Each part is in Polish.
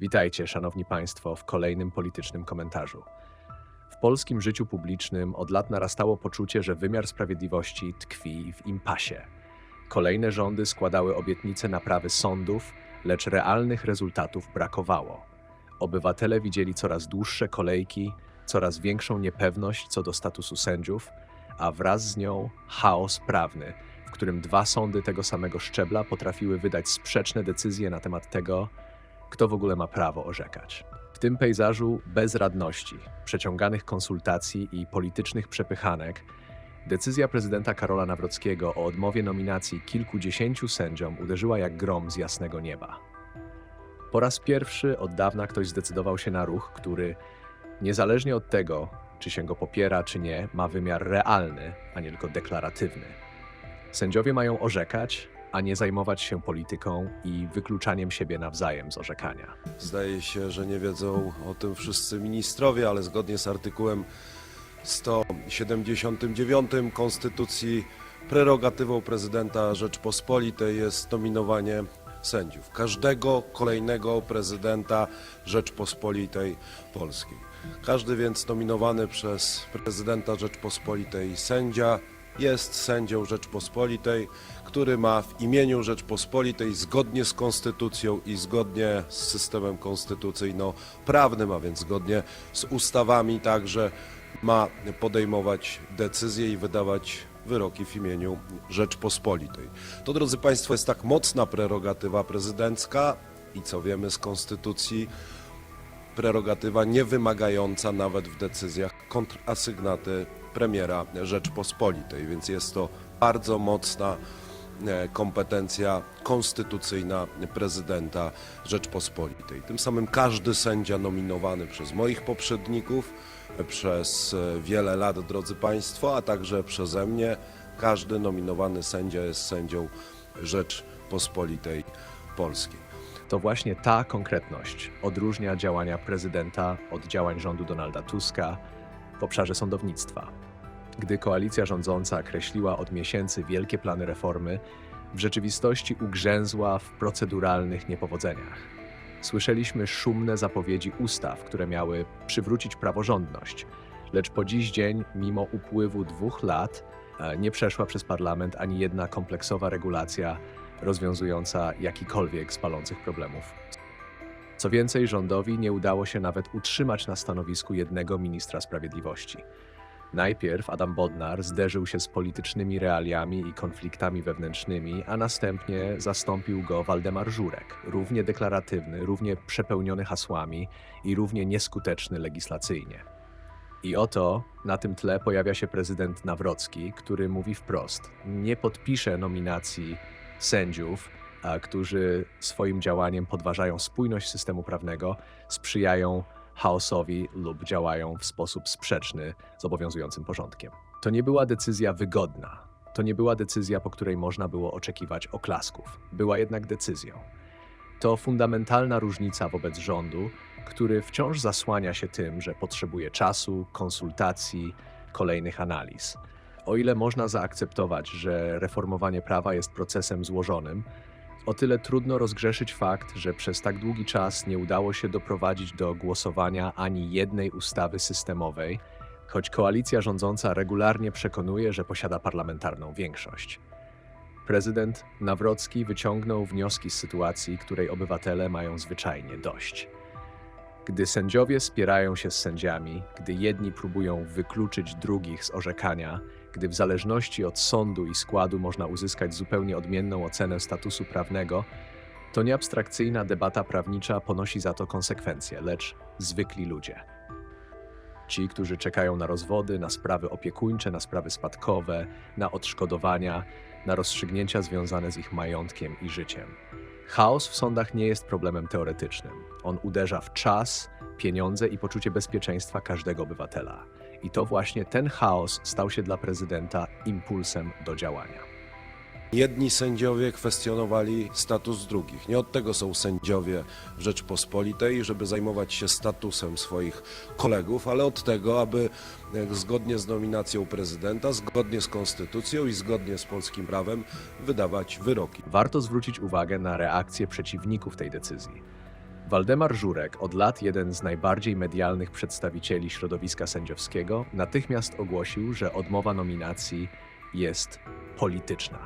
Witajcie, szanowni państwo, w kolejnym politycznym komentarzu. W polskim życiu publicznym od lat narastało poczucie, że wymiar sprawiedliwości tkwi w impasie. Kolejne rządy składały obietnice naprawy sądów, lecz realnych rezultatów brakowało. Obywatele widzieli coraz dłuższe kolejki, coraz większą niepewność co do statusu sędziów, a wraz z nią chaos prawny, w którym dwa sądy tego samego szczebla potrafiły wydać sprzeczne decyzje na temat tego, kto w ogóle ma prawo orzekać. W tym pejzażu bezradności, przeciąganych konsultacji i politycznych przepychanek, decyzja prezydenta Karola Nawrockiego o odmowie nominacji kilkudziesięciu sędziom uderzyła jak grom z jasnego nieba. Po raz pierwszy od dawna ktoś zdecydował się na ruch, który, niezależnie od tego, czy się go popiera, czy nie, ma wymiar realny, a nie tylko deklaratywny. Sędziowie mają orzekać, a nie zajmować się polityką i wykluczaniem siebie nawzajem z orzekania. Zdaje się, że nie wiedzą o tym wszyscy ministrowie, ale zgodnie z artykułem 179 Konstytucji prerogatywą prezydenta Rzeczpospolitej jest nominowanie sędziów. Każdego kolejnego prezydenta Rzeczpospolitej Polskiej. Każdy więc nominowany przez prezydenta Rzeczpospolitej sędzia jest sędzią Rzeczpospolitej, który ma w imieniu Rzeczpospolitej zgodnie z konstytucją i zgodnie z systemem konstytucyjno-prawnym, a więc zgodnie z ustawami także ma podejmować decyzje i wydawać wyroki w imieniu Rzeczpospolitej. To, drodzy Państwo, jest tak mocna prerogatywa prezydencka i co wiemy z konstytucji, prerogatywa nie wymagająca nawet w decyzjach kontrasygnaty premiera Rzeczpospolitej, więc jest to bardzo mocna kompetencja konstytucyjna prezydenta Rzeczpospolitej. Tym samym każdy sędzia nominowany przez moich poprzedników, e, przez e, wiele lat, drodzy Państwo, a także przeze mnie, każdy nominowany sędzia jest sędzią Rzeczpospolitej Polskiej. To właśnie ta konkretność odróżnia działania prezydenta od działań rządu Donalda Tuska w obszarze sądownictwa. Gdy koalicja rządząca kreśliła od miesięcy wielkie plany reformy, w rzeczywistości ugrzęzła w proceduralnych niepowodzeniach. Słyszeliśmy szumne zapowiedzi ustaw, które miały przywrócić praworządność, lecz po dziś dzień, mimo upływu dwóch lat, e, nie przeszła przez parlament ani jedna kompleksowa regulacja rozwiązująca jakikolwiek z palących problemów. Co więcej, rządowi nie udało się nawet utrzymać na stanowisku jednego ministra sprawiedliwości. Najpierw Adam Bodnar zderzył się z politycznymi realiami i konfliktami wewnętrznymi, a następnie zastąpił go Waldemar Żurek, równie deklaratywny, równie przepełniony hasłami i równie nieskuteczny legislacyjnie. I oto na tym tle pojawia się prezydent Nawrocki, który mówi wprost: nie podpisze nominacji sędziów, a, którzy swoim działaniem podważają spójność systemu prawnego, sprzyjają chaosowi lub działają w sposób sprzeczny z obowiązującym porządkiem. To nie była decyzja wygodna. To nie była decyzja, po której można było oczekiwać oklasków. Była jednak decyzją. To fundamentalna różnica wobec rządu, który wciąż zasłania się tym, że potrzebuje czasu, konsultacji, kolejnych analiz. O ile można zaakceptować, że reformowanie prawa jest procesem złożonym, o tyle trudno rozgrzeszyć fakt, że przez tak długi czas nie udało się doprowadzić do głosowania ani jednej ustawy systemowej, choć koalicja rządząca regularnie przekonuje, że posiada parlamentarną większość. Prezydent Nawrocki wyciągnął wnioski z sytuacji, której obywatele mają zwyczajnie dość. Gdy sędziowie spierają się z sędziami, gdy jedni próbują wykluczyć drugich z orzekania, gdy w zależności od sądu i składu można uzyskać zupełnie odmienną ocenę statusu prawnego, to nie abstrakcyjna debata prawnicza ponosi za to konsekwencje, lecz zwykli ludzie. Ci, którzy czekają na rozwody, na sprawy opiekuńcze, na sprawy spadkowe, na odszkodowania, na rozstrzygnięcia związane z ich majątkiem i życiem. Chaos w sądach nie jest problemem teoretycznym. On uderza w czas, pieniądze i poczucie bezpieczeństwa każdego obywatela. I to właśnie ten chaos stał się dla prezydenta impulsem do działania. Jedni sędziowie kwestionowali status drugich. Nie od tego są sędziowie w Rzeczpospolitej, żeby zajmować się statusem swoich kolegów, ale od tego, aby e, zgodnie z nominacją prezydenta, zgodnie z konstytucją i zgodnie z polskim prawem wydawać wyroki. Warto zwrócić uwagę na reakcję przeciwników tej decyzji. Waldemar Żurek, od lat jeden z najbardziej medialnych przedstawicieli środowiska sędziowskiego, natychmiast ogłosił, że odmowa nominacji jest polityczna.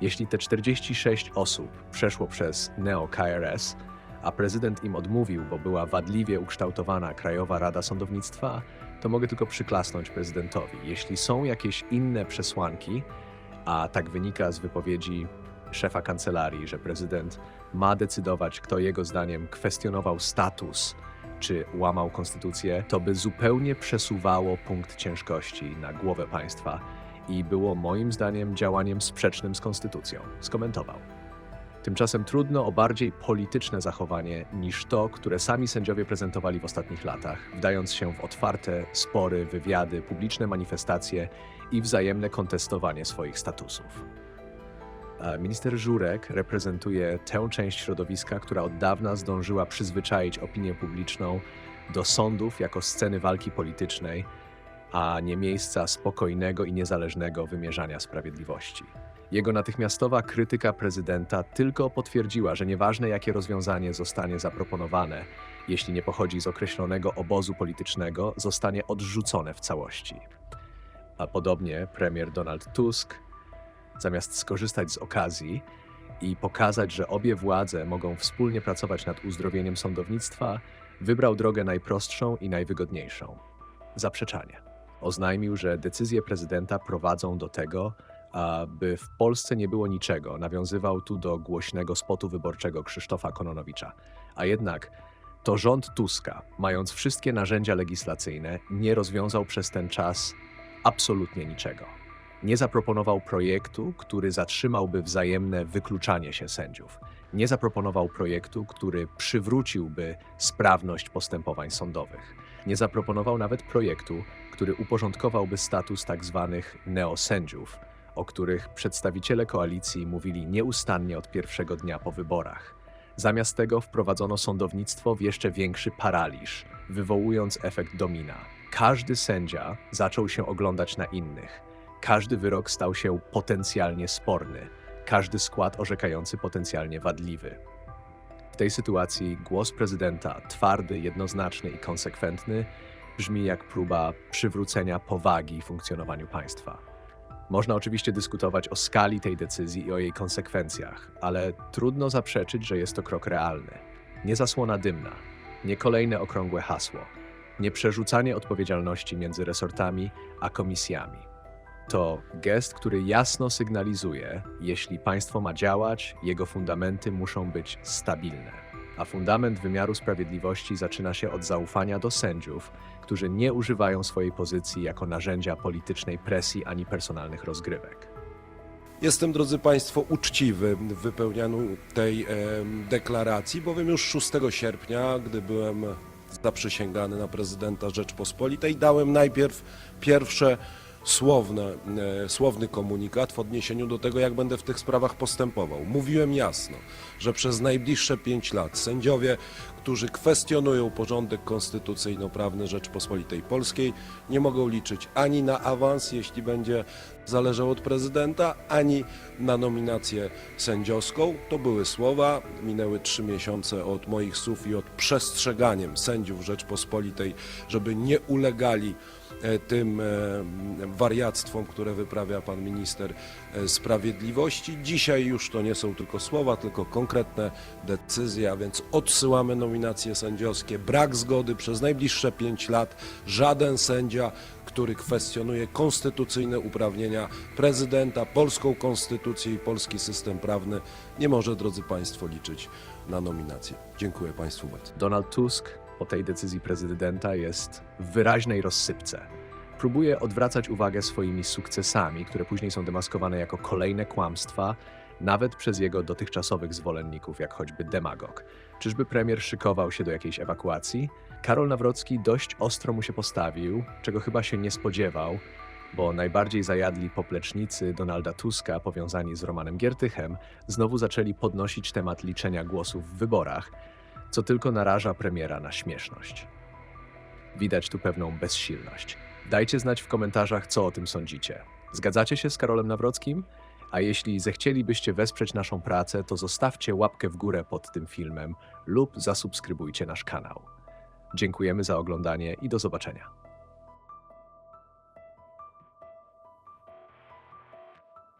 Jeśli te 46 osób przeszło przez Neo-KRS, a prezydent im odmówił, bo była wadliwie ukształtowana Krajowa Rada Sądownictwa, to mogę tylko przyklasnąć prezydentowi. Jeśli są jakieś inne przesłanki, a tak wynika z wypowiedzi szefa kancelarii, że prezydent ma decydować, kto jego zdaniem kwestionował status czy łamał konstytucję, to by zupełnie przesuwało punkt ciężkości na głowę państwa i było moim zdaniem działaniem sprzecznym z konstytucją, skomentował. Tymczasem trudno o bardziej polityczne zachowanie niż to, które sami sędziowie prezentowali w ostatnich latach, wdając się w otwarte spory, wywiady, publiczne manifestacje i wzajemne kontestowanie swoich statusów. Minister Żurek reprezentuje tę część środowiska, która od dawna zdążyła przyzwyczaić opinię publiczną do sądów jako sceny walki politycznej, a nie miejsca spokojnego i niezależnego wymierzania sprawiedliwości. Jego natychmiastowa krytyka prezydenta tylko potwierdziła, że nieważne jakie rozwiązanie zostanie zaproponowane, jeśli nie pochodzi z określonego obozu politycznego, zostanie odrzucone w całości. A podobnie premier Donald Tusk, zamiast skorzystać z okazji i pokazać, że obie władze mogą wspólnie pracować nad uzdrowieniem sądownictwa, wybrał drogę najprostszą i najwygodniejszą zaprzeczanie. Oznajmił, że decyzje prezydenta prowadzą do tego, aby w Polsce nie było niczego. Nawiązywał tu do głośnego spotu wyborczego Krzysztofa Kononowicza. A jednak to rząd Tuska, mając wszystkie narzędzia legislacyjne, nie rozwiązał przez ten czas absolutnie niczego. Nie zaproponował projektu, który zatrzymałby wzajemne wykluczanie się sędziów. Nie zaproponował projektu, który przywróciłby sprawność postępowań sądowych. Nie zaproponował nawet projektu, który uporządkowałby status tak zwanych neosędziów, o których przedstawiciele koalicji mówili nieustannie od pierwszego dnia po wyborach. Zamiast tego wprowadzono sądownictwo w jeszcze większy paraliż, wywołując efekt domina. Każdy sędzia zaczął się oglądać na innych. Każdy wyrok stał się potencjalnie sporny, każdy skład orzekający potencjalnie wadliwy. W tej sytuacji głos prezydenta, twardy, jednoznaczny i konsekwentny, brzmi jak próba przywrócenia powagi funkcjonowaniu państwa. Można oczywiście dyskutować o skali tej decyzji i o jej konsekwencjach, ale trudno zaprzeczyć, że jest to krok realny. Nie zasłona dymna, nie kolejne okrągłe hasło, nie przerzucanie odpowiedzialności między resortami a komisjami. To gest, który jasno sygnalizuje, jeśli państwo ma działać, jego fundamenty muszą być stabilne. A fundament wymiaru sprawiedliwości zaczyna się od zaufania do sędziów, którzy nie używają swojej pozycji jako narzędzia politycznej presji ani personalnych rozgrywek. Jestem, drodzy Państwo, uczciwy w wypełnianiu tej em, deklaracji, bowiem już 6 sierpnia, gdy byłem zaprzysięgany na prezydenta Rzeczpospolitej, dałem najpierw pierwsze słowne, e, słowny komunikat w odniesieniu do tego, jak będę w tych sprawach postępował. Mówiłem jasno, że przez najbliższe pięć lat sędziowie, którzy kwestionują porządek konstytucyjno-prawny Rzeczpospolitej Polskiej, nie mogą liczyć ani na awans, jeśli będzie zależał od prezydenta, ani na nominację sędziowską. To były słowa. Minęły trzy miesiące od moich słów i od przestrzeganiem sędziów Rzeczpospolitej, żeby nie ulegali e, tym e, wariactwom, które wyprawia pan minister e, sprawiedliwości. Dzisiaj już to nie są tylko słowa, tylko konkretne decyzje, a więc odsyłamy nominacje sędziowskie. Brak zgody przez najbliższe pięć lat. Żaden sędzia, który kwestionuje konstytucyjne uprawnienia prezydenta, polską konstytucję i polski system prawny, nie może, drodzy Państwo, liczyć na nominację. Dziękuję Państwu bardzo. Donald Tusk po tej decyzji prezydenta jest w wyraźnej rozsypce. Próbuje odwracać uwagę swoimi sukcesami, które później są demaskowane jako kolejne kłamstwa, nawet przez jego dotychczasowych zwolenników, jak choćby demagog. Czyżby premier szykował się do jakiejś ewakuacji? Karol Nawrocki dość ostro mu się postawił, czego chyba się nie spodziewał, bo najbardziej zajadli poplecznicy Donalda Tuska, powiązani z Romanem Giertychem, znowu zaczęli podnosić temat liczenia głosów w wyborach, co tylko naraża premiera na śmieszność. Widać tu pewną bezsilność. Dajcie znać w komentarzach, co o tym sądzicie. Zgadzacie się z Karolem Nawrockim? A jeśli zechcielibyście wesprzeć naszą pracę, to zostawcie łapkę w górę pod tym filmem lub zasubskrybujcie nasz kanał. Dziękujemy za oglądanie i do zobaczenia.